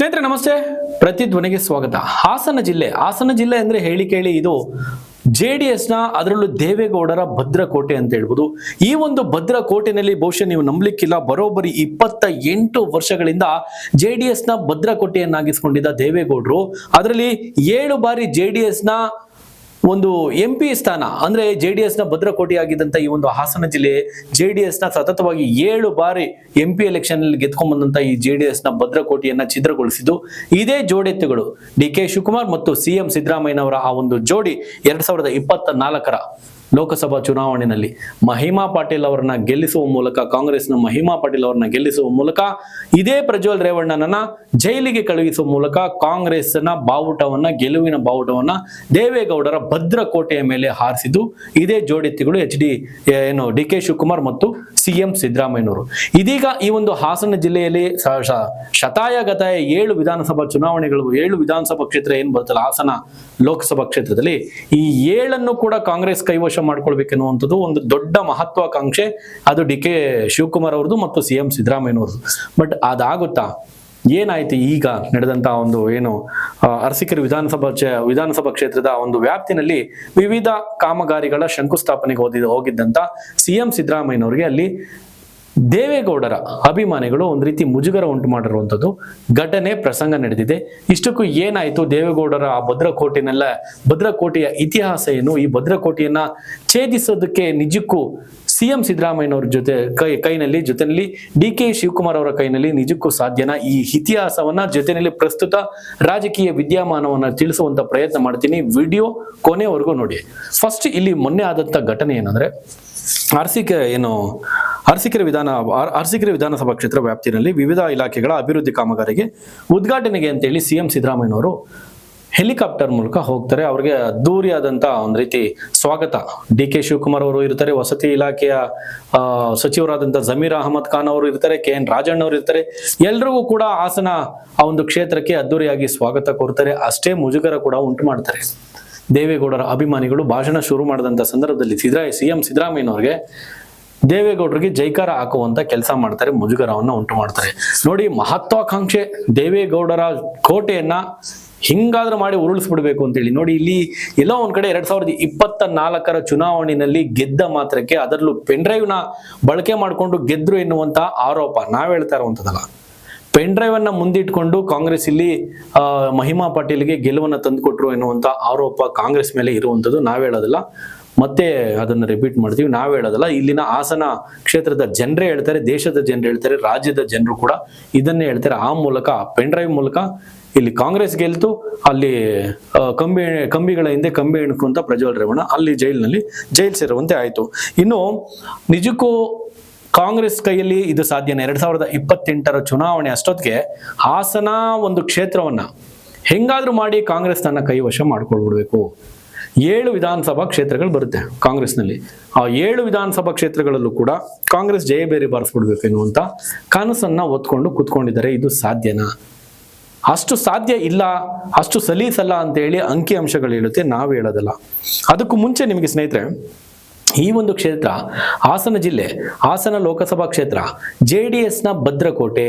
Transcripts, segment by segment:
ಸ್ನೇಹಿತರೆ, ನಮಸ್ತೆ. ಪ್ರತಿಧ್ವನಿಗೆ ಸ್ವಾಗತ. ಹಾಸನ ಜಿಲ್ಲೆ ಹಾಸನ ಜಿಲ್ಲೆ ಅಂದ್ರೆ ಹೇಳಿ ಕೇಳಿ ಇದು ಜೆ ಡಿ ಎಸ್ನ ಅದರಲ್ಲೂ ದೇವೇಗೌಡರ ಭದ್ರಕೋಟೆ ಅಂತ ಹೇಳ್ಬೋದು. ಈ ಒಂದು ಭದ್ರಕೋಟೆನಲ್ಲಿ ಬಹುಶಃ ನೀವು ನಂಬಲಿಕ್ಕಿಲ್ಲ, ಬರೋಬ್ಬರಿ ಇಪ್ಪತ್ತ ಎಂಟು ವರ್ಷಗಳಿಂದ ಜೆ ಡಿ ಎಸ್ನ ಭದ್ರಕೋಟೆಯನ್ನಾಗಿಸ್ಕೊಂಡಿದ್ದ ದೇವೇಗೌಡರು. ಅದರಲ್ಲಿ ಏಳು ಬಾರಿ ಜೆ ಡಿ ಎಸ್ನ ಒಂದು ಎಂ ಪಿ ಸ್ಥಾನ, ಅಂದ್ರೆ ಜೆ ಡಿ ಎಸ್ನ ಭದ್ರಕೋಟೆಯಾಗಿದ್ದಂಥ ಈ ಒಂದು ಹಾಸನ ಜಿಲ್ಲೆ ಜೆ ಡಿ ಎಸ್ನ ಸತತವಾಗಿ ಏಳು ಬಾರಿ ಎಂ ಪಿ ಎಲೆಕ್ಷನ್ ಅಲ್ಲಿ ಗೆದ್ಕೊಂಡ್ ಬಂದಂತ ಈ ಜೆ ಡಿ ಎಸ್ನ ಭದ್ರಕೋಟೆಯನ್ನ ಛಿದ್ರಗೊಳಿಸಿದ್ದು. ಇದೇ ಜೋಡೆತ್ತುಗಳು ಡಿ ಕೆ ಶಿವಕುಮಾರ್ ಮತ್ತು ಸಿ ಎಂ ಸಿದ್ದರಾಮಯ್ಯನವರ ಆ ಒಂದು ಜೋಡಿ ಎರಡ್ ಸಾವಿರದ ಇಪ್ಪತ್ತ ನಾಲ್ಕರ ಲೋಕಸಭಾ ಚುನಾವಣೆಯಲ್ಲಿ ಮಹಿಮಾ ಪಾಟೀಲ್ ಅವರನ್ನ ಗೆಲ್ಲಿಸುವ ಮೂಲಕ, ಕಾಂಗ್ರೆಸ್ನ ಮಹಿಮಾ ಪಾಟೀಲ್ ಅವರನ್ನ ಗೆಲ್ಲಿಸುವ ಮೂಲಕ, ಇದೇ ಪ್ರಜ್ವಲ್ ರೇವಣ್ಣನನ್ನ ಜೈಲಿಗೆ ಕಳುಹಿಸುವ ಮೂಲಕ ಕಾಂಗ್ರೆಸ್ನ ಬಾವುಟವನ್ನ, ಗೆಲುವಿನ ಬಾವುಟವನ್ನ ದೇವೇಗೌಡರ ಭದ್ರಕೋಟೆಯ ಮೇಲೆ ಹಾರಿಸಿದ್ದು, ಇದೇ ಜೋಡಿತಿಗಳು ಎಚ್ ಡಿ ಏನು, ಡಿ ಕೆ ಶಿವಕುಮಾರ್ ಮತ್ತು ಸಿ ಎಂ ಸಿದ್ದರಾಮಯ್ಯನವರು. ಇದೀಗ ಈ ಒಂದು ಹಾಸನ ಜಿಲ್ಲೆಯಲ್ಲಿ ಶತಾಯ ಗತಾಯ ಏಳು ವಿಧಾನಸಭಾ ಚುನಾವಣೆಗಳು, ಏಳು ವಿಧಾನಸಭಾ ಕ್ಷೇತ್ರ ಏನ್ ಬರುತ್ತಲ್ಲ, ಹಾಸನ ಲೋಕಸಭಾ ಕ್ಷೇತ್ರದಲ್ಲಿ ಈ ಏಳನ್ನು ಕೂಡ ಕಾಂಗ್ರೆಸ್ ಕೈವಶ ಮಾಡ್ಕೊಳ್ಬೇಕೆನ್ನುವಂಥದ್ದು ಒಂದು ದೊಡ್ಡ ಮಹತ್ವಾಕಾಂಕ್ಷೆ. ಅದು ಡಿ ಕೆ ಶಿವಕುಮಾರ್ ಅವ್ರದ್ದು ಮತ್ತು ಸಿ ಎಂ ಸಿದ್ದರಾಮಯ್ಯನವ್ರದ್ದು. ಬಟ್ ಅದಾಗುತ್ತಾ? ಏನಾಯ್ತು ಈಗ ನಡೆದಂತ ಒಂದು ಏನು ಅರಸಿಕೆರೆ ವಿಧಾನಸಭಾ ವಿಧಾನಸಭಾ ಕ್ಷೇತ್ರದ ಒಂದು ವ್ಯಾಪ್ತಿನಲ್ಲಿ ವಿವಿಧ ಕಾಮಗಾರಿಗಳ ಶಂಕುಸ್ಥಾಪನೆಗೆ ಹೋದ ಹೋಗಿದ್ದಂತ ಸಿ ಎಂ ಸಿದ್ದರಾಮಯ್ಯನವರಿಗೆ ಅಲ್ಲಿ ದೇವೇಗೌಡರ ಅಭಿಮಾನಿಗಳು ಒಂದು ರೀತಿ ಮುಜುಗರ ಉಂಟು ಮಾಡಿರುವಂಥದ್ದು ಘಟನೆ ಪ್ರಸಂಗ ನಡೆದಿದೆ. ಇಷ್ಟಕ್ಕೂ ಏನಾಯಿತು ದೇವೇಗೌಡರ ಆ ಭದ್ರಕೋಟೆನೆಲ್ಲ ಭದ್ರಕೋಟೆಯ ಇತಿಹಾಸ ಏನು? ಈ ಭದ್ರಕೋಟೆಯನ್ನ ಛೇದಿಸೋದಕ್ಕೆ ನಿಜಕ್ಕೂ ಸಿ ಎಂ ಸಿದ್ದರಾಮಯ್ಯನವ್ರ ಜೊತೆ ಕೈ ಕೈನಲ್ಲಿ, ಜೊತೆಯಲ್ಲಿ ಡಿ ಕೆ ಶಿವಕುಮಾರ್ ಅವರ ಕೈನಲ್ಲಿ ನಿಜಕ್ಕೂ ಸಾಧ್ಯನಾ? ಈ ಇತಿಹಾಸವನ್ನ ಜೊತೆಯಲ್ಲಿ ಪ್ರಸ್ತುತ ರಾಜಕೀಯ ವಿದ್ಯಮಾನವನ್ನ ತಿಳಿಸುವಂತ ಪ್ರಯತ್ನ ಮಾಡ್ತೀನಿ. ವಿಡಿಯೋ ಕೊನೆವರೆಗೂ ನೋಡಿ. ಫಸ್ಟ್ ಇಲ್ಲಿ ಮೊನ್ನೆ ಆದಂತ ಘಟನೆ ಏನಂದ್ರೆ ಅರಸೀಕೆರೆ ಏನು, ಅರಸಿಕೆರೆ ವಿಧಾನ, ಅರಸಿಕೆರೆ ವಿಧಾನಸಭಾ ಕ್ಷೇತ್ರ ವ್ಯಾಪ್ತಿಯಲ್ಲಿ ವಿವಿಧ ಇಲಾಖೆಗಳ ಅಭಿವೃದ್ಧಿ ಕಾಮಗಾರಿಗೆ ಉದ್ಘಾಟನೆಗೆ ಅಂತೇಳಿ ಸಿ ಎಂ ಸಿದ್ದರಾಮಯ್ಯನವರು ಹೆಲಿಕಾಪ್ಟರ್ ಮೂಲಕ ಹೋಗ್ತಾರೆ. ಅವ್ರಿಗೆ ಅದ್ದೂರಿಯಾದಂಥ ಒಂದು ರೀತಿ ಸ್ವಾಗತ. ಡಿ ಕೆ ಶಿವಕುಮಾರ್ ಅವರು ಇರ್ತಾರೆ ವಸತಿ ಇಲಾಖೆಯ ಆ, ಸಚಿವರಾದಂಥ ಜಮೀರ್ ಅಹಮದ್ ಖಾನ್ ಅವರು ಇರ್ತಾರೆ ಕೆ ಎನ್ ರಾಜಣ್ಣ ಅವರು ಇರ್ತಾರೆ. ಎಲ್ರಿಗೂ ಕೂಡ ಹಾಸನ ಆ ಒಂದು ಕ್ಷೇತ್ರಕ್ಕೆ ಅದ್ದೂರಿಯಾಗಿ ಸ್ವಾಗತ ಕೋರ್ತಾರೆ. ಅಷ್ಟೇ ಮುಜುಗರ ಕೂಡ ಉಂಟು ಮಾಡ್ತಾರೆ. ದೇವೇಗೌಡರ ಅಭಿಮಾನಿಗಳು ಭಾಷಣ ಶುರು ಮಾಡಿದಂಥ ಸಂದರ್ಭದಲ್ಲಿ ಸಿದ್ದರಾಮಯ್ಯ ಸಿ ಎಂ ಸಿದ್ದರಾಮಯ್ಯನವ್ರಿಗೆ ದೇವೇಗೌಡರಿಗೆ ಜೈಕಾರ ಹಾಕುವಂತ ಕೆಲಸ ಮಾಡ್ತಾರೆ ಮುಜುಗರವನ್ನ ಉಂಟು ಮಾಡ್ತಾರೆ. ನೋಡಿ ಮಹತ್ವಾಕಾಂಕ್ಷೆ ದೇವೇಗೌಡರ ಕೋಟೆಯನ್ನ ಹಿಂಗಾದ್ರೂ ಮಾಡಿ ಉರುಳಿಸ್ಬಿಡ್ಬೇಕು ಅಂತೇಳಿ. ನೋಡಿ, ಇಲ್ಲಿ ಎಲ್ಲೋ ಒಂದ್ ಕಡೆ ಎರಡ್ ಸಾವಿರದ ಇಪ್ಪತ್ತ ನಾಲ್ಕರ ಚುನಾವಣೆಯಲ್ಲಿ ಗೆದ್ದ ಮಾತ್ರಕ್ಕೆ ಅದರಲ್ಲೂ ಪೆನ್ಡ್ರೈವ್ನ ಬಳಕೆ ಮಾಡಿಕೊಂಡು ಗೆದ್ರು ಎನ್ನುವಂತ ಆರೋಪ ನಾವ್ ಹೇಳ್ತಾ ಇರುವಂತದಲ್ಲ ಪೆನ್ ಡ್ರೈವ್ ಅನ್ನ ಮುಂದಿಟ್ಕೊಂಡು ಕಾಂಗ್ರೆಸ್ ಇಲ್ಲಿ ಮಹಿಮಾ ಪಾಟೀಲ್ಗೆ ಗೆಲುವನ್ನ ತಂದುಕೊಟ್ರು ಎನ್ನುವಂತ ಆರೋಪ ಕಾಂಗ್ರೆಸ್ ಮೇಲೆ ಇರುವಂತದ್ದು ನಾವ್ ಹೇಳೋದಿಲ್ಲ. ಮತ್ತೆ ಅದನ್ನ ರಿಪೀಟ್ ಮಾಡ್ತೀವಿ. ನಾವು ಹೇಳೋದಲ್ಲ, ಇಲ್ಲಿನ ಹಾಸನ ಕ್ಷೇತ್ರದ ಜನರೇ ಹೇಳ್ತಾರೆ, ದೇಶದ ಜನರು ಹೇಳ್ತಾರೆ, ರಾಜ್ಯದ ಜನರು ಕೂಡ ಇದನ್ನೇ ಹೇಳ್ತಾರೆ. ಆ ಮೂಲಕ ಪೆನ್ ಡ್ರೈವ್ ಮೂಲಕ ಇಲ್ಲಿ ಕಾಂಗ್ರೆಸ್ ಗೆಲ್ತು, ಅಲ್ಲಿ ಕಂಬಿ, ಕಂಬಿಗಳ ಹಿಂದೆ ಕಂಬಿ ಎಣ್ಕೊಂತ ಪ್ರಜ್ವಲ್ ರೇವಣ್ಣ ಅಲ್ಲಿ ಜೈಲಿನಲ್ಲಿ ಜೈಲ್ ಸೇರುವಂತೆ ಆಯಿತು. ಇನ್ನು ನಿಜಕ್ಕೂ ಕಾಂಗ್ರೆಸ್ ಕೈಯಲ್ಲಿ ಇದು ಸಾಧ್ಯನ? ಎರಡ್ ಸಾವಿರದ ಇಪ್ಪತ್ತೆಂಟರ ಚುನಾವಣೆ ಅಷ್ಟೊತ್ತಿಗೆ ಹಾಸನ ಒಂದು ಕ್ಷೇತ್ರವನ್ನ ಹೆಂಗಾದ್ರೂ ಮಾಡಿ ಕಾಂಗ್ರೆಸ್ ತನ್ನ ಕೈವಶ ಮಾಡ್ಕೊಳ್ಬಿಡ್ಬೇಕು. ಏಳು ವಿಧಾನಸಭಾ ಕ್ಷೇತ್ರಗಳು ಬರುತ್ತೆ ಕಾಂಗ್ರೆಸ್ನಲ್ಲಿ. ಆ ಏಳು ವಿಧಾನಸಭಾ ಕ್ಷೇತ್ರಗಳಲ್ಲೂ ಕೂಡ ಕಾಂಗ್ರೆಸ್ ಜಯಬೇರಿ ಬಾರಿಸ್ಬಿಡ್ಬೇಕು ಎನ್ನುವಂತ ಕನಸನ್ನ ಒತ್ಕೊಂಡು ಕೂತ್ಕೊಂಡಿದ್ದಾರೆ. ಇದು ಸಾಧ್ಯನಾ? ಅಷ್ಟು ಸಾಧ್ಯ ಇಲ್ಲ, ಅಷ್ಟು ಸಲೀಸಲ್ಲ ಅಂತ ಹೇಳಿ ಅಂಕಿ ಅಂಶಗಳು ಹೇಳುತ್ತೆ. ನಾವು ಹೇಳೋದಲ್ಲ. ಅದಕ್ಕೂ ಮುಂಚೆ ನಿಮಗೆ ಸ್ನೇಹಿತರೆ ಈ ಒಂದು ಕ್ಷೇತ್ರ ಹಾಸನ ಜಿಲ್ಲೆ, ಹಾಸನ ಲೋಕಸಭಾ ಕ್ಷೇತ್ರ, ಜೆ ಡಿ ಎಸ್ನ ಭದ್ರಕೋಟೆ,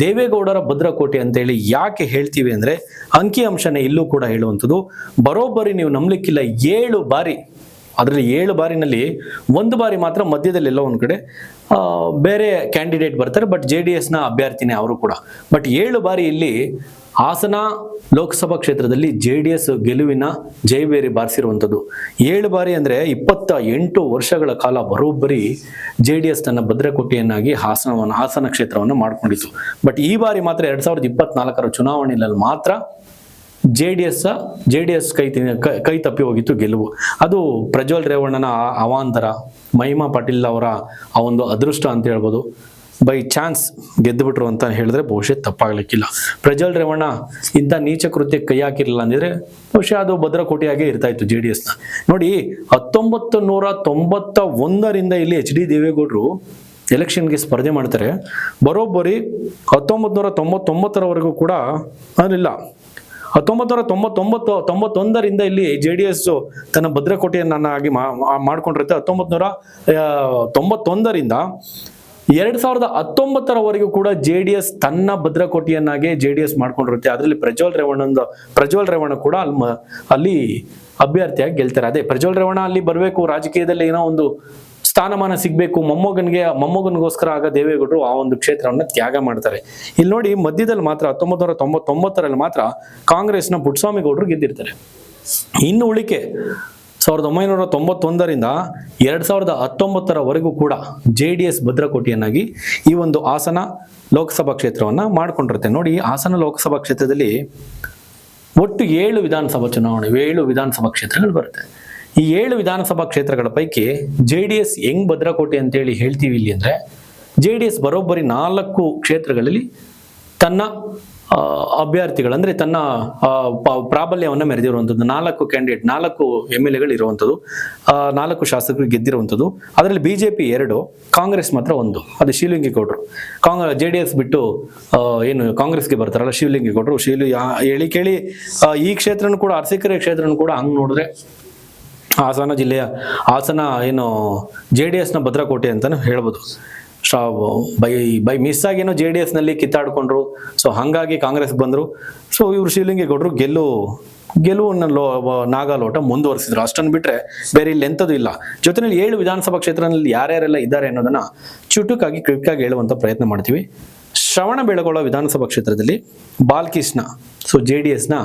ದೇವೇಗೌಡರ ಭದ್ರಕೋಟೆ ಅಂತೇಳಿ ಯಾಕೆ ಹೇಳ್ತೀವಿ ಅಂದ್ರೆ ಅಂಕಿ ಅಂಶನೇ ಇಲ್ಲೂ ಕೂಡ ಹೇಳುವಂಥದ್ದು. ಬರೋಬ್ಬರಿ ನೀವು ನಂಬಲಿಕ್ಕಿಲ್ಲ, ಏಳು ಬಾರಿ ಅದರಲ್ಲಿ ಏಳು ಬಾರಿನಲ್ಲಿ ಒಂದು ಬಾರಿ ಮಾತ್ರ ಮಧ್ಯದಲ್ಲಿ ಎಲ್ಲ ಒಂದು ಕಡೆ ಬೇರೆ ಕ್ಯಾಂಡಿಡೇಟ್ ಬರ್ತಾರೆ ಬಟ್ ಜೆ ಡಿ ಎಸ್ನ ಅಭ್ಯರ್ಥಿನೇ ಅವರು ಕೂಡ. ಬಟ್ ಏಳು ಬಾರಿ ಇಲ್ಲಿ ಹಾಸನ ಲೋಕಸಭಾ ಕ್ಷೇತ್ರದಲ್ಲಿ ಜೆ ಡಿ ಎಸ್ ಗೆಲುವಿನ ಜೈಬೇರಿ ಬಾರಿಸಿರುವಂಥದ್ದು. ಏಳು ಬಾರಿ ಅಂದರೆ ಇಪ್ಪತ್ತ ಎಂಟು ವರ್ಷಗಳ ಕಾಲ ಬರೋಬ್ಬರಿ ಜೆ ಡಿ ಎಸ್ ತನ್ನ ಭದ್ರಕೋಟೆಯನ್ನಾಗಿ ಹಾಸನವನ್ನು, ಹಾಸನ ಕ್ಷೇತ್ರವನ್ನು ಮಾಡಿಕೊಂಡಿತ್ತು. ಬಟ್ ಈ ಬಾರಿ ಮಾತ್ರ ಎರಡು ಸಾವಿರದ ಇಪ್ಪತ್ನಾಲ್ಕರ ಚುನಾವಣೆಯಲ್ಲಿ ಮಾತ್ರ J D S, J D S ಕೈ ಕ- ತಪ್ಪಿ ಹೋಗಿತ್ತು ಗೆಲುವು. ಅದು ಪ್ರಜ್ವಲ್ ರೇವಣ್ಣನ ಅವಾಂತರ, ಮಹಿಮಾ ಪಾಟೀಲ್ ಅವರ ಆ ಒಂದು ಅದೃಷ್ಟ ಅಂತ ಹೇಳ್ಬೋದು. ಬೈ ಚಾನ್ಸ್ ಗೆದ್ದುಬಿಟ್ರು ಅಂತ ಹೇಳಿದ್ರೆ ಬಹುಶಃ ತಪ್ಪಾಗ್ಲಿಕ್ಕಿಲ್ಲ. ಪ್ರಜ್ವಲ್ ರೇವಣ್ಣ ಇಂಥ ನೀಚ ಕೃತ್ಯ ಕೈ ಹಾಕಿರಲಿಲ್ಲ ಅಂದಿದ್ರೆ ಬಹುಶಃ ಅದು ಭದ್ರಕೋಟೆಯಾಗೇ ಇರ್ತಾ ಇತ್ತು ಜೆ ಡಿ ಎಸ್ನ ನೋಡಿ ಹತ್ತೊಂಬತ್ತು ನೂರ ತೊಂಬತ್ತ ಒಂದರಿಂದ ಇಲ್ಲಿ ಎಚ್ ಡಿ ದೇವೇಗೌಡರು ಎಲೆಕ್ಷನ್ಗೆ ಸ್ಪರ್ಧೆ ಮಾಡ್ತಾರೆ. ಬರೋಬ್ಬರಿ ಹತ್ತೊಂಬತ್ತು ನೂರ ತೊಂಬತ್ತೊಂಬತ್ತರವರೆಗೂ ಕೂಡ ಅದಿಲ್ಲ ಹತ್ತೊಂಬತ್ತು ನೂರ ತೊಂಬತ್ತೊಂಬತ್ತು, ತೊಂಬತ್ತೊಂದರಿಂದ ಇಲ್ಲಿ ಜೆ ಡಿ ಎಸ್ ತನ್ನ ಭದ್ರಕೋಟೆಯನ್ನಾಗಿ ಮಾಡ್ಕೊಂಡಿರುತ್ತೆ. ಹತ್ತೊಂಬತ್ತು ನೂರ ತೊಂಬತ್ತೊಂದರಿಂದ ಎರಡ್ ಸಾವಿರದ ಹತ್ತೊಂಬತ್ತರವರೆಗೂ ಕೂಡ ಜೆ ಡಿ ಎಸ್ ತನ್ನ ಭದ್ರಕೋಟೆಯನ್ನಾಗೆ ಜೆ ಡಿ ಎಸ್ ಮಾಡ್ಕೊಂಡಿರುತ್ತೆ. ಅದರಲ್ಲಿ ಪ್ರಜ್ವಲ್ ರೇವಣ್ಣಂದು, ಪ್ರಜ್ವಲ್ ರೇವಣ್ಣ ಕೂಡ ಅಲ್ಲಿ ಅಲ್ಲಿ ಅಭ್ಯರ್ಥಿಯಾಗಿ ಗೆಲ್ತಾರೆ. ಅದೇ ಪ್ರಜ್ವಲ್ ರೇವಣ್ಣ ಅಲ್ಲಿ ಬರಬೇಕು, ರಾಜಕೀಯದಲ್ಲಿ ಏನೋ ಒಂದು ಸ್ಥಾನಮಾನ ಸಿಗ್ಬೇಕು, ಮೊಮ್ಮಗನ್ಗೆ, ಮೊಮ್ಮಗನಿಗೋಸ್ಕರ ಆಗ ದೇವೇಗೌಡರು ಆ ಒಂದು ಕ್ಷೇತ್ರವನ್ನ ತ್ಯಾಗ ಮಾಡ್ತಾರೆ. ಇಲ್ಲಿ ನೋಡಿ ಮಧ್ಯದಲ್ಲಿ ಮಾತ್ರ ಹತ್ತೊಂಬತ್ತು ನೂರ ತೊಂಬತ್ತೊಂಬತ್ತರಲ್ಲಿ ಮಾತ್ರ ಕಾಂಗ್ರೆಸ್ನ ಪುಟ್ಸ್ವಾಮಿ ಗೌಡರು ಗೆದ್ದಿರ್ತಾರೆ. ಇನ್ನು ಉಳಿಕೆ ಸಾವಿರದ ಒಂಬೈನೂರ ತೊಂಬತ್ತೊಂದರಿಂದ ಎರಡ್ ಸಾವಿರದ ಹತ್ತೊಂಬತ್ತರವರೆಗೂ ಕೂಡ ಜೆ ಡಿ ಎಸ್ ಭದ್ರಕೋಟೆಯನ್ನಾಗಿ ಈ ಒಂದು ಹಾಸನ ಲೋಕಸಭಾ ಕ್ಷೇತ್ರವನ್ನ ಮಾಡ್ಕೊಂಡಿರುತ್ತೆ. ನೋಡಿ ಹಾಸನ ಲೋಕಸಭಾ ಕ್ಷೇತ್ರದಲ್ಲಿ ಒಟ್ಟು ಏಳು ವಿಧಾನಸಭಾ ಚುನಾವಣೆ, ಏಳು ವಿಧಾನಸಭಾ ಕ್ಷೇತ್ರಗಳು ಬರುತ್ತೆ. ಈ ಏಳು ವಿಧಾನಸಭಾ ಕ್ಷೇತ್ರಗಳ ಪೈಕಿ ಜೆ ಡಿ ಎಸ್ ಹೆಂಗ್ ಭದ್ರಕೋಟೆ ಅಂತೇಳಿ ಹೇಳ್ತೀವಿ ಇಲ್ಲಿ ಅಂದ್ರೆ ಜೆ ಡಿ ಎಸ್ ಬರೋಬ್ಬರಿ ನಾಲ್ಕು ಕ್ಷೇತ್ರಗಳಲ್ಲಿ ತನ್ನ ಅಭ್ಯರ್ಥಿಗಳು ಅಂದ್ರೆ ತನ್ನ ಪ್ರಾಬಲ್ಯವನ್ನ ಮೆರೆದಿರುವಂಥದ್ದು. ನಾಲ್ಕು ಕ್ಯಾಂಡಿಡೇಟ್ ನಾಲ್ಕು ಎಂ ಎಲ್ ಎಗಳು ನಾಲ್ಕು ಶಾಸಕರು ಗೆದ್ದಿರುವಂಥದ್ದು. ಅದರಲ್ಲಿ ಬಿಜೆಪಿ ಎರಡು, ಕಾಂಗ್ರೆಸ್ ಮಾತ್ರ ಒಂದು. ಅದು ಶಿವಲಿಂಗೇಗೌಡರು. ಕಾಂಗ್ರೆಸ್ ಜೆ ಡಿ ಎಸ್ ಬಿಟ್ಟು ಏನು ಕಾಂಗ್ರೆಸ್ಗೆ ಬರ್ತಾರಲ್ಲ ಶಿವಲಿಂಗೇಗೌಡರು. ಶಿವಲಿ, ಆ- ಹೇಳಿ ಕೇಳಿ ಈ ಕ್ಷೇತ್ರನೂ ಕೂಡ, ಅರಸೀಕೆರೆ ಕ್ಷೇತ್ರನೂ ಕೂಡ ಹಂಗ್ ನೋಡಿದ್ರೆ ಹಾಸನ ಜಿಲ್ಲೆಯ ಹಾಸನ ಏನು ಜೆ ಡಿ ಎಸ್ನ ಭದ್ರಕೋಟೆ ಅಂತಲೂ ಹೇಳ್ಬೋದು. ಶಾ ಬೈ ಬೈ ಮಿಸ್ ಆಗೇನೋ ಜೆ ಡಿ ಎಸ್ನಲ್ಲಿ ಕಿತ್ತಾಡ್ಕೊಂಡ್ರು. ಸೊ ಹಾಗಾಗಿ ಕಾಂಗ್ರೆಸ್ ಬಂದರು. ಸೊ ಇವರು ಶಿವಲಿಂಗೇಗೌಡರು ಗೆಲ್ಲು ಗೆಲುವನ್ನು ಲೋ ನಾಗಾಲೋಟ ಮುಂದುವರಿಸಿದ್ರು. ಅಷ್ಟನ್ನು ಬಿಟ್ಟರೆ ಬೇರೆ ಇಲ್ಲಿ ಎಂಥದ್ದು ಇಲ್ಲ. ಜೊತೆಯಲ್ಲಿ ಏಳು ವಿಧಾನಸಭಾ ಕ್ಷೇತ್ರದಲ್ಲಿ ಯಾರ್ಯಾರೆಲ್ಲ ಇದ್ದಾರೆ ಅನ್ನೋದನ್ನ ಚುಟುಕಾಗಿ ಕ್ವಿಕ್ಕಾಗಿ ಹೇಳುವಂಥ ಪ್ರಯತ್ನ ಮಾಡ್ತೀವಿ. ಶ್ರವಣ ಬೆಳಗೊಳ ವಿಧಾನಸಭಾ ಕ್ಷೇತ್ರದಲ್ಲಿ ಬಾಲಕೃಷ್ಣ ಸೊ ಜೆ ಡಿ ಎಸ್ನ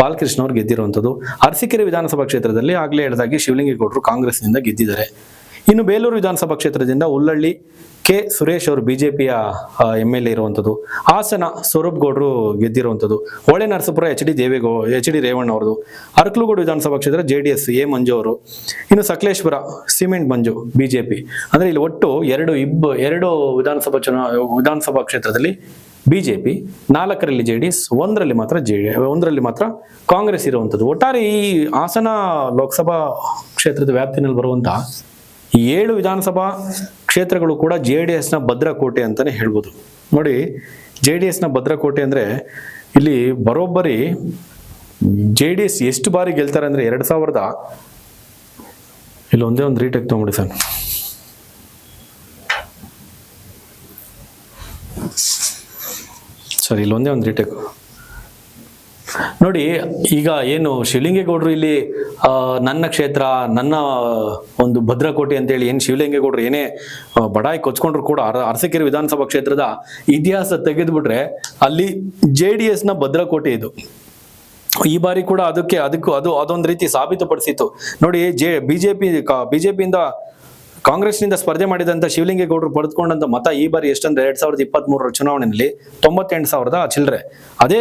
ಬಾಲಕೃಷ್ಣ ಅವ್ರು ಗೆದ್ದಿರುವಂಥದ್ದು. ಅರಸೀಕೆರೆ ವಿಧಾನಸಭಾ ಕ್ಷೇತ್ರದಲ್ಲಿ ಆಗಲೇ ಹೇಳಿದಾಗೆ ಶಿವಲಿಂಗೇಗೌಡರು ಕಾಂಗ್ರೆಸ್ನಿಂದ ಗೆದ್ದಿದ್ದಾರೆ. ಇನ್ನು ಬೇಲೂರು ವಿಧಾನಸಭಾ ಕ್ಷೇತ್ರದಿಂದ ಉಲ್ಲಳ್ಳಿ ಕೆ ಸುರೇಶ್ ಅವರು ಬಿಜೆಪಿಯ ಎಂ ಎಲ್ ಎ ಇರುವಂಥದ್ದು. ಹಾಸನ ಸ್ವರೂಪ್ ಗೌಡರು ಗೆದ್ದಿರುವಂಥದ್ದು. Hole Narasipura H D ದೇವೇಗೌ H D Revanna ಅವರದು ಅರಕಲಗೂಡು ವಿಧಾನಸಭಾ ಕ್ಷೇತ್ರ J D S, A Manju ಅವರು. ಇನ್ನು ಸಕಲೇಶ್ವರ ಸಿಮೆಂಟ್ ಮಂಜು, ಬಿಜೆಪಿ. ಅಂದ್ರೆ ಇಲ್ಲಿ ಒಟ್ಟು ಎರಡು ಇಬ್ಬ, ಎರಡು ವಿಧಾನಸಭಾ ಚುನಾ, ವಿಧಾನಸಭಾ ಕ್ಷೇತ್ರದಲ್ಲಿ ಬಿಜೆಪಿ, ನಾಲ್ಕರಲ್ಲಿ ಜೆ ಡಿ ಎಸ್, ಒಂದರಲ್ಲಿ ಮಾತ್ರ ಜೆ, ಒಂದರಲ್ಲಿ ಮಾತ್ರ ಕಾಂಗ್ರೆಸ್ ಇರುವಂಥದ್ದು. ಒಟ್ಟಾರೆ ಈ ಹಾಸನ ಲೋಕಸಭಾ ಕ್ಷೇತ್ರದ ವ್ಯಾಪ್ತಿನಲ್ಲಿ ಬರುವಂತಹ ಏಳು ವಿಧಾನಸಭಾ ಕ್ಷೇತ್ರಗಳು ಕೂಡ ಜೆ ಡಿ ಎಸ್ನ ಭದ್ರಕೋಟೆ ಅಂತಲೇ ಹೇಳ್ಬೋದು. ನೋಡಿ, ಜೆ ಡಿ ಎಸ್ನ ಭದ್ರಕೋಟೆ ಅಂದರೆ ಇಲ್ಲಿ ಬರೋಬ್ಬರಿ ಜೆ ಡಿ ಎಸ್ ಎಷ್ಟು ಬಾರಿ ಗೆಲ್ತಾರೆ ಅಂದರೆ ಎರಡು ಸಾವಿರದ ಇಲ್ಲಿ ಒಂದೇ ಒಂದು ರೀಟೆಕ್ ತೊಗೊಂಬಿಡಿ ಸರ್. ಸರಿ, ಇಲ್ಲಿ ಒಂದೇ ಒಂದು ರೀಟೆಕ್. ನೋಡಿ, ಈಗ ಏನು ಶಿವಲಿಂಗೇಗೌಡರು ಇಲ್ಲಿ ನನ್ನ ಕ್ಷೇತ್ರ, ನನ್ನ ಒಂದು ಭದ್ರಕೋಟೆ ಅಂತೇಳಿ ಏನು ಶಿವಲಿಂಗೇಗೌಡರು ಏನೇ ಬಡಾಯಿ ಕೊಚ್ಕೊಂಡ್ರು ಕೂಡ ಅರ, ಅರಸಕೆರೆ ವಿಧಾನಸಭಾ ಕ್ಷೇತ್ರದ ಇತಿಹಾಸ ತೆಗೆದ್ಬಿಟ್ರೆ ಅಲ್ಲಿ ಜೆ ಡಿ ಎಸ್ನ ಭದ್ರಕೋಟೆ ಇದು. ಈ ಬಾರಿ ಕೂಡ ಅದಕ್ಕೆ, ಅದಕ್ಕೂ, ಅದು ಅದೊಂದು ರೀತಿ ಸಾಬೀತುಪಡಿಸಿತ್ತು. ನೋಡಿ, ಜೆ ಬಿಜೆಪಿ ಬಿಜೆಪಿಯಿಂದ ಕಾಂಗ್ರೆಸ್ನಿಂದ ಸ್ಪರ್ಧೆ ಮಾಡಿದಂತ ಶಿವಲಿಂಗೇಗೌಡರು ಪಡೆದುಕೊಂಡಂತ ಮತ ಈ ಬಾರಿ ಎಷ್ಟಂದ್ರೆ ಎರಡ್ ಸಾವಿರದ ಇಪ್ಪತ್ತ್ ಮೂರರ ಚುನಾವಣೆಯಲ್ಲಿ ತೊಂಬತ್ತೆಂಟು ಸಾವಿರದ ಚಿಲ್ಲರೆ. ಅದೇ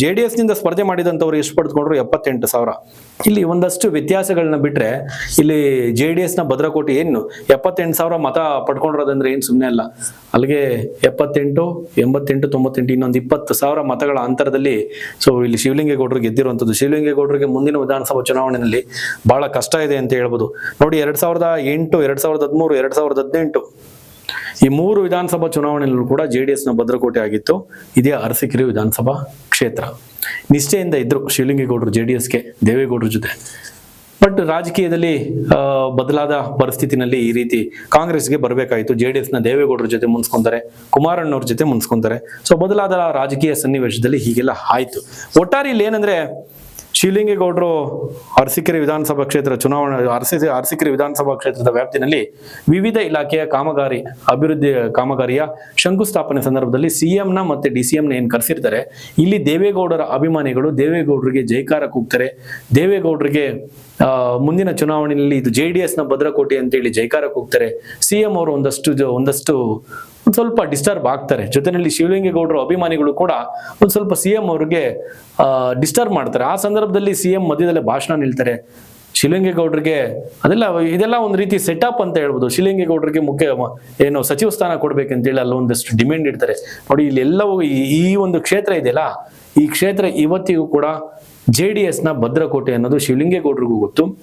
ಜೆ ಡಿ ಎಸ್ನಿಂದ ಸ್ಪರ್ಧೆ ಮಾಡಿದಂತವ್ರು ಎಷ್ಟು ಪಡೆದುಕೊಂಡ್ರು ಎಪ್ಪತ್ತೆಂಟು ಸಾವಿರ. ಇಲ್ಲಿ ಒಂದಷ್ಟು ವ್ಯತ್ಯಾಸಗಳನ್ನ ಬಿಟ್ರೆ ಇಲ್ಲಿ ಜೆ ಡಿ ಎಸ್ನ ಭದ್ರಕೋಟೆ ಏನು? ಎಪ್ಪತ್ತೆಂಟು ಸಾವಿರ ಮತ ಪಡ್ಕೊಂಡಿರೋದಂದ್ರೆ ಏನು ಸುಮ್ಮನೆ ಅಲ್ಲ. ಅಲ್ಲಿಗೆ ಎಪ್ಪತ್ತೆಂಟು, ಎಂಬತ್ತೆಂಟು, ತೊಂಬತ್ತೆಂಟು, ಇನ್ನೊಂದು ಇಪ್ಪತ್ತು ಸಾವಿರ ಮತಗಳ ಅಂತರದಲ್ಲಿ ಸೊ ಇಲ್ಲಿ ಶಿವಲಿಂಗೇಗೌಡರು ಗೆದ್ದಿರುವಂಥದ್ದು. ಶಿವಲಿಂಗೇಗೌಡರಿಗೆ ಮುಂದಿನ ವಿಧಾನಸಭಾ ಚುನಾವಣೆಯಲ್ಲಿ ಬಹಳ ಕಷ್ಟ ಇದೆ ಅಂತ ಹೇಳ್ಬೋದು. ನೋಡಿ, ಎರಡ್ ಸಾವಿರದ ಎಂಟು, ಎರಡ್ ಸಾವಿರದ ಹದಿಮೂರು, ಎರಡ್ ಸಾವಿರದ ಹದಿನೆಂಟು. ಈ ಮೂರು ವಿಧಾನಸಭಾ ಚುನಾವಣೆಯಲ್ಲೂ ಕೂಡ ಜೆ ಡಿ ಎಸ್ನ ಭದ್ರಕೋಟೆ ಆಗಿತ್ತು. ಇದೇ ಅರಸಿಕಿರಿ ವಿಧಾನಸಭಾ ಕ್ಷೇತ್ರ. ನಿಷ್ಠೆಯಿಂದ ಇದ್ರು ಶಿವಲಿಂಗೇಗೌಡರು ಜೆ ಡಿ ಎಸ್ಗೆ, ದೇವೇಗೌಡರ ಜೊತೆ. ಬಟ್ ರಾಜಕೀಯದಲ್ಲಿ ಬದಲಾದ ಪರಿಸ್ಥಿತಿನಲ್ಲಿ ಈ ರೀತಿ ಕಾಂಗ್ರೆಸ್ಗೆ ಬರಬೇಕಾಯಿತು. ಜೆ ಡಿ ಎಸ್ನ ದೇವೇಗೌಡರ ಜೊತೆ ಮುನ್ಸ್ಕೊಂತಾರೆ, ಕುಮಾರಣ್ಣವ್ರ ಜೊತೆ ಮುನ್ಸ್ಕೊಂತಾರೆ. ಸೊ ಬದಲಾದ ರಾಜಕೀಯ ಸನ್ನಿವೇಶದಲ್ಲಿ ಹೀಗೆಲ್ಲ ಆಯ್ತು. ಒಟ್ಟಾರೆ ಇಲ್ಲಿ ಏನಂದ್ರೆ ಶಿವಲಿಂಗೇಗೌಡರು ಅರಸಿಕೆರೆ ವಿಧಾನಸಭಾ ಕ್ಷೇತ್ರ ಚುನಾವಣಾ, ಅರಸಿ, ಅರಸಿಕೆರೆ ವಿಧಾನಸಭಾ ಕ್ಷೇತ್ರದ ವ್ಯಾಪ್ತಿನಲ್ಲಿ ವಿವಿಧ ಇಲಾಖೆಯ ಕಾಮಗಾರಿ, ಅಭಿವೃದ್ಧಿ ಕಾಮಗಾರಿಯ ಶಂಕುಸ್ಥಾಪನೆ ಸಂದರ್ಭದಲ್ಲಿ ಸಿಎಂನ ಮತ್ತೆ ಡಿ ಸಿ ಏನ್ ಕರೆಸಿರ್ತಾರೆ, ಇಲ್ಲಿ ದೇವೇಗೌಡರ ಅಭಿಮಾನಿಗಳು ದೇವೇಗೌಡರಿಗೆ ಜೈಕಾರ ಕೂಗ್ತಾರೆ, ದೇವೇಗೌಡರಿಗೆ ಮುಂದಿನ ಚುನಾವಣೆಯಲ್ಲಿ ಇದು ಜೆ ಡಿ ಎಸ್ನ ಭದ್ರಕೋಟೆ ಅಂತೇಳಿ ಜೈಕಾರ ಕೂಗ್ತಾರೆ, ಸಿಎಂ ಅವರು ಒಂದಷ್ಟು ಒಂದಷ್ಟು ಒಂದ್ ಸ್ವಲ್ಪ ಡಿಸ್ಟರ್ಬ್ ಆಗ್ತಾರೆ. ಜೊತೆಯಲ್ಲಿ ಶಿವಲಿಂಗೇಗೌಡರು ಅಭಿಮಾನಿಗಳು ಕೂಡ ಒಂದ್ ಸ್ವಲ್ಪ ಸಿ ಎಂ ಅವ್ರಿಗೆ ಡಿಸ್ಟರ್ಬ್ ಮಾಡ್ತಾರೆ. ಆ ಸಂದರ್ಭದಲ್ಲಿ ಸಿ ಎಂ ಮಧ್ಯದಲ್ಲೇ ಭಾಷಣ ನಿಲ್ತಾರೆ. ಶಿವಲಿಂಗೇಗೌಡರಿಗೆ ಅದೆಲ್ಲ, ಇದೆಲ್ಲ ಒಂದು ರೀತಿ ಸೆಟಪ್ ಅಂತ ಹೇಳ್ಬೋದು. ಶಿವಲಿಂಗೇಗೌಡರಿಗೆ ಮುಖ್ಯ ಏನು ಸಚಿವ ಸ್ಥಾನ ಕೊಡ್ಬೇಕಂತೇಳಿ ಅಲ್ಲಿ ಒಂದಷ್ಟು ಡಿಮ್ಯಾಂಡ್ ಇಡ್ತಾರೆ. ನೋಡಿ, ಇಲ್ಲಿ ಎಲ್ಲವೂ ಈ- ಈ ಒಂದು ಕ್ಷೇತ್ರ ಇದೆಯಲ್ಲ, ಈ ಕ್ಷೇತ್ರ ಇವತ್ತಿಗೂ ಕೂಡ ಜೆ ಡಿ ಎಸ್ನ ಭದ್ರಕೋಟೆ ಅನ್ನೋದು ಶಿವಲಿಂಗೇಗೌಡರಿಗೂ ಗೊತ್ತು.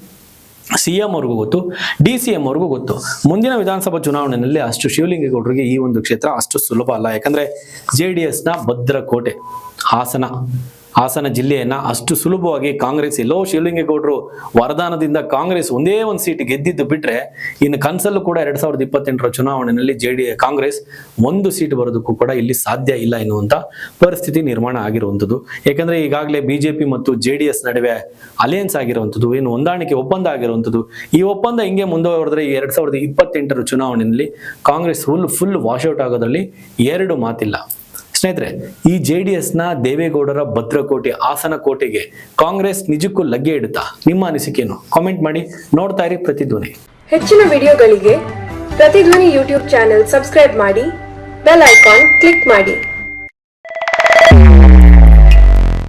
ಸಿ ಎಂ ಅವ್ರಿಗೂ ಗೊತ್ತು ಡಿ ಸಿ ಎಂ ಅವ್ರಿಗೂ ಗೊತ್ತು. ಮುಂದಿನ ವಿಧಾನಸಭಾ ಚುನಾವಣೆಯಲ್ಲಿ ಅಷ್ಟು ಶಿವಲಿಂಗೇಗೌಡರಿಗೆ ಈ ಒಂದು ಕ್ಷೇತ್ರ ಅಷ್ಟು ಸುಲಭ ಅಲ್ಲ. ಯಾಕಂದ್ರೆ ಜೆ ಡಿ ಎಸ್ನ ಭದ್ರಕೋಟೆ, ಹಾಸನ. ಹಾಸನ ಜಿಲ್ಲೆಯನ್ನ ಅಷ್ಟು ಸುಲಭವಾಗಿ ಕಾಂಗ್ರೆಸ್ ಎಲ್ಲೋ ಶಿವಲಿಂಗೇಗೌಡರು ವರದಾನದಿಂದ ಕಾಂಗ್ರೆಸ್ ಒಂದೇ ಒಂದು ಸೀಟ್ ಗೆದ್ದಿದ್ದು ಬಿಟ್ರೆ ಇನ್ನು ಕನ್ಸಲ್ಲೂ ಕೂಡ ಎರಡ್ ಸಾವಿರದ ಇಪ್ಪತ್ತೆಂಟರ ಚುನಾವಣೆಯಲ್ಲಿ ಜೆ ಡಿ ಕಾಂಗ್ರೆಸ್ ಒಂದು ಸೀಟ್ ಬರೋದಕ್ಕೂ ಕೂಡ ಇಲ್ಲಿ ಸಾಧ್ಯ ಇಲ್ಲ ಎನ್ನುವಂತ ಪರಿಸ್ಥಿತಿ ನಿರ್ಮಾಣ ಆಗಿರುವಂಥದ್ದು. ಯಾಕಂದ್ರೆ ಈಗಾಗಲೇ ಬಿಜೆಪಿ ಮತ್ತು ಜೆ ಡಿ ಎಸ್ ನಡುವೆ ಅಲಯನ್ಸ್ ಆಗಿರುವಂಥದ್ದು ಏನು ಹೊಂದಾಣಿಕೆ ಒಪ್ಪಂದ ಆಗಿರುವಂಥದ್ದು. ಈ ಒಪ್ಪಂದ ಹಿಂಗೆ ಮುಂದುವರೆದ್ರೆ ಈ ಎರಡ್ ಸಾವಿರದ ಇಪ್ಪತ್ತೆಂಟರ ಚುನಾವಣೆಯಲ್ಲಿ ಕಾಂಗ್ರೆಸ್ ಫುಲ್ ಫುಲ್ ವಾಶೌಟ್ ಆಗೋದ್ರಲ್ಲಿ ಎರಡು ಮಾತಿಲ್ಲ. ಸ್ನೇಹಿತರೆ, ಈ ಜೆ ಡಿ ಎಸ್ನ ದೇವೇಗೌಡರ ಭದ್ರಕೋಟೆ ಹಾಸನ ಕೋಟೆಗೆ ಕಾಂಗ್ರೆಸ್ ನಿಜಕ್ಕೂ ಲಗ್ಗೆ ಇಡುತ್ತಾ? ನಿಮ್ಮ ಅನಿಸಿಕೆಯನ್ನು ಕಾಮೆಂಟ್ ಮಾಡಿ, ನೋಡ್ತಾ ಇರಿ ಪ್ರತಿಧ್ವನಿ. ಹೆಚ್ಚಿನ ವಿಡಿಯೋಗಳಿಗೆ ಪ್ರತಿಧ್ವನಿ ಯೂಟ್ಯೂಬ್ ಚಾನೆಲ್ ಸಬ್ಸ್ಕ್ರೈಬ್ ಮಾಡಿ, ಬೆಲ್ ಐಕಾನ್ ಕ್ಲಿಕ್ ಮಾಡಿ.